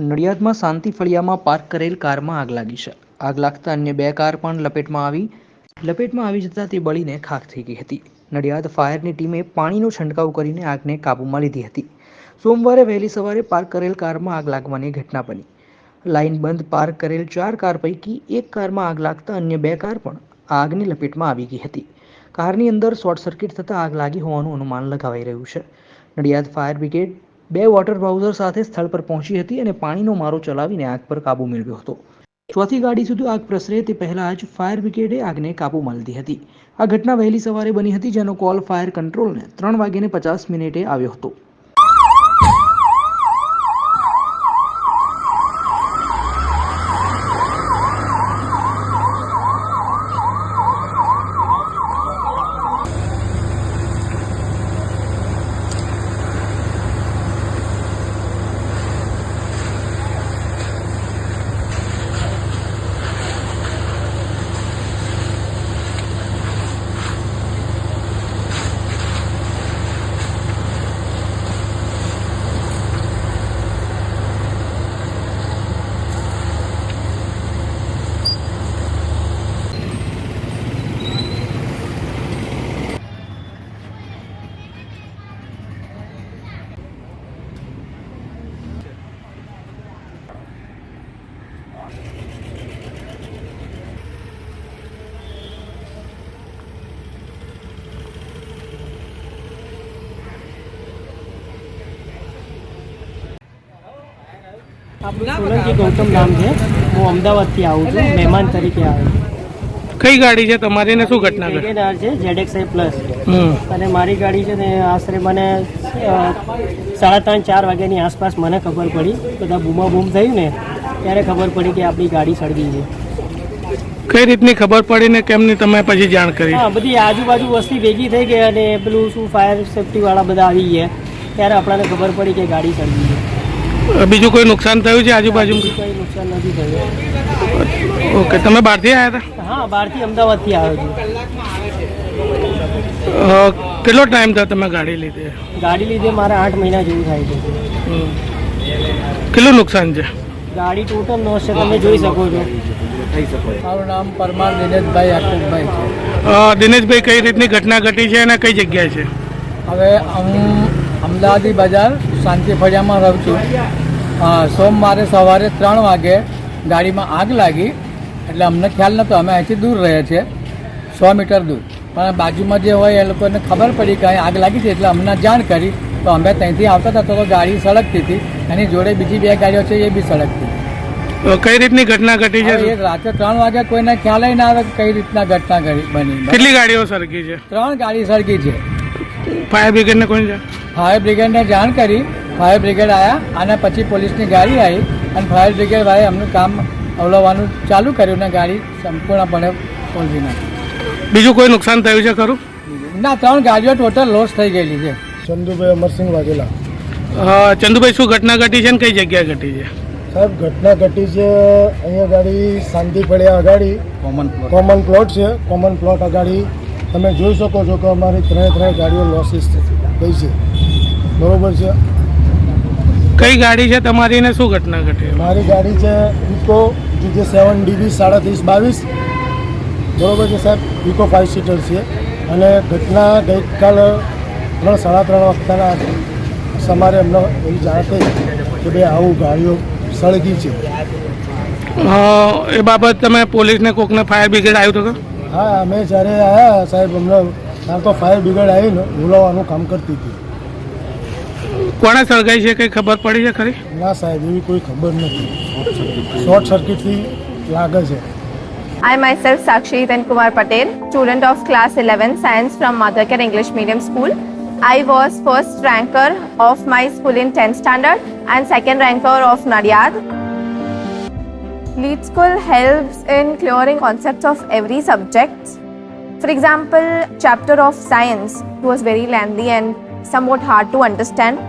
નડિયાદમાં શાંતિ ફળિયામાં પાર્ક કરેલ કારમાં આગ લાગી છે. આગ લાગતા અન્ય બે કાર પણ લપેટમાં આવી લપેટમાં આવી જતાં તે બળીને ખાખ થઈ ગઈ હતી. નડિયાદ ફાયરની ટીમે પાણીનો છંટકાવ કરીને આગને કાબૂમાં લીધી હતી. સોમવારે વહેલી સવારે પાર્ક કરેલ કારમાં આગ લાગવાની ઘટના બની. લાઇન બંધ પાર્ક કરેલ ચાર કાર પૈકી એક કારમાં આગ લાગતા અન્ય બે કાર પણ આગની લપેટમાં આવી ગઈ હતી. કારની અંદર શોર્ટ સર્કિટ થતાં આગ લાગી હોવાનું અનુમાન લગાવાઈ રહ્યું છે. નડિયાદ ફાયર બ્રિગેડ બે વોટર બ્રાઉઝર સાથે સ્થળ પર પહોંચી હતી અને પાણીનો મારો ચલાવીને આગ પર કાબૂ મેળવ્યો હતો. ચોથી ગાડી સુધી આગ પ્રસરે તે પહેલાં જ ફાયર બ્રિગેડે આગને કાબૂમાં લીધી હતી. આ ઘટના વહેલી સવારે બની હતી, જેનો કોલ ફાયર કંટ્રોલને ત્રણ વાગ્યાને પચાસ મિનિટે આવ્યો હતો. આપણું સોલંકી ગૌતમ નામ છે હું અમદાવાદથી આવું છું મહેમાન તરીકે આવ્યો છું કઈ ગાડી છે? તમારી ને શું ઘટના ઘટી? વેગેનાર છે ZXi પ્લસ. હમ. અને મારી ગાડી છે ને આશરે મને સાડા ત્રણ ચાર વાગ્યાની આસપાસ મને ખબર પડી. બધા બૂમા બૂમ થયું ને ત્યારે ખબર પડી કે આપણી ગાડી સળગી છે. કઈ રીતની ખબર પડી ને કેમની તમે પછી જાણ કરી? હા બધી આજુબાજુ વસ્તી ભેગી થઈ ગઈ અને પેલું શું ફાયર સેફટી વાળા બધા આવી ગયા. ત્યારે આપણને ખબર પડી કે ગાડી સળગી છે. બીજું કોઈ નુકસાન થયું છે આજુબાજુ? કઈ નુકસાન નથી થયું. ઓકે તમે બહારથી આવ્યા હતા? હા બહારથી અમદાવાદથી આવ્યો છું. કેટલો ટાઈમ થયો તમે ગાડી લીધી? ગાડી લીધે મારે આઠ મહિના જેવું થાય છે. કેટલું નુકસાન છે? ગાડી ટોટલ લોસ છે તમે જોઈ શકો છો. મારું નામ પરમાર દિનેશભાઈ યાકુબભાઈ છે. દિનેશભાઈ કઈ રીતની ઘટના ઘટી છે અને કઈ જગ્યાએ છે? હવે હું અમદાવાદી બજાર શાંતિ ફળિયામાં રહું છું. સોમવારે સવારે ત્રણ વાગે ગાડીમાં આગ લાગી. એટલે અમને ખ્યાલ નહોતો અમે અહીંથી દૂર રહે છે સો મીટર દૂર. પણ બાજુમાં જે હોય એ લોકોને ખબર પડી કે આગ લાગી છે એટલે અમને જાણ કરી. તો અમે ત્યાંથી આવતા હતા તો ગાડી સળગતી હતી. એની જોડે બીજી બે ગાડીઓ છે એ બી સળગતી. કઈ રીતની ઘટના ઘટી છે? એ રાત્રે ત્રણ વાગે કોઈને ખ્યાલ ના આવે કઈ રીતના ઘટના ઘટી બની. કેટલી ગાડીઓ સરકી છે? ત્રણ ગાડી સળગી છે. ફાયર બ્રિગેડને કોઈ ફાયર બ્રિગેડને જાણ કરી. ફાયર બ્રિગેડ આવ્યા અને પછી પોલીસની ગાડી આવી અને ફાયર બ્રિગેડ વાળાએ એમનું કામ અવલવવાનું ચાલુ કર્યું ને ગાડી સંપૂર્ણપણે પહોંચી નાખી. બીજું કોઈ નુકસાન થયું છે ખરું? ના ત્રણ ગાડીઓ ટોટલ લોસ થઈ ગયેલી છે. ચંદુભાઈ અમરસિંહ વાઘેલા. ચંદુભાઈ શું ઘટના ઘટી છે ને કઈ જગ્યાએ ઘટી છે? સાહેબ ઘટના ઘટી છે અહીંયા ગાડી શાંતિ પડ્યા અગાડી. કોમન કોમન પ્લોટ છે કોમન પ્લોટ અગાડી. તમે જોઈ શકો છો કે અમારી ત્રણે ત્રણ ગાડીઓ લોસીસ થઈ છે. બરોબર છે? કઈ ગાડી છે તમારી ને શું ઘટના ઘટી? મારી ગાડી છે ઇકો જે સેવન ડીબી સાડત્રીસ બાવીસ. બરોબર છે સાહેબ? ઇકો ફાઇવ સીટર છે. અને ઘટના ગઈકાલે ત્રણ સાડા ત્રણ વખતના સમારે અમને એવી જાણ થઈ કે ભાઈ આવું ગાડીઓ સળગી છે. એ બાબત તમે પોલીસને કોકને ફાયર બ્રિગેડ આવ્યું હતું હા અમે જ્યારે આવ્યા સાહેબ અમને ત્યાં તો ફાયર બ્રિગેડ આવીને બોલાવવાનું કામ કરતી હતી. કોણે સળગાઈ છે કઈ ખબર પડી છે ખરી ના સાહેબ એવી કોઈ ખબર નથી શોર્ટ સર્કિટથી લાગે છે I myself Sakshi Then Kumar Patel, student of class 11 science from Madhakar English Medium School. I was first ranker of my school in 10th standard and second ranker of Nadiad. Lead school helps in clearing concepts of every subject. For example, chapter of science was very lengthy and somewhat hard to understand.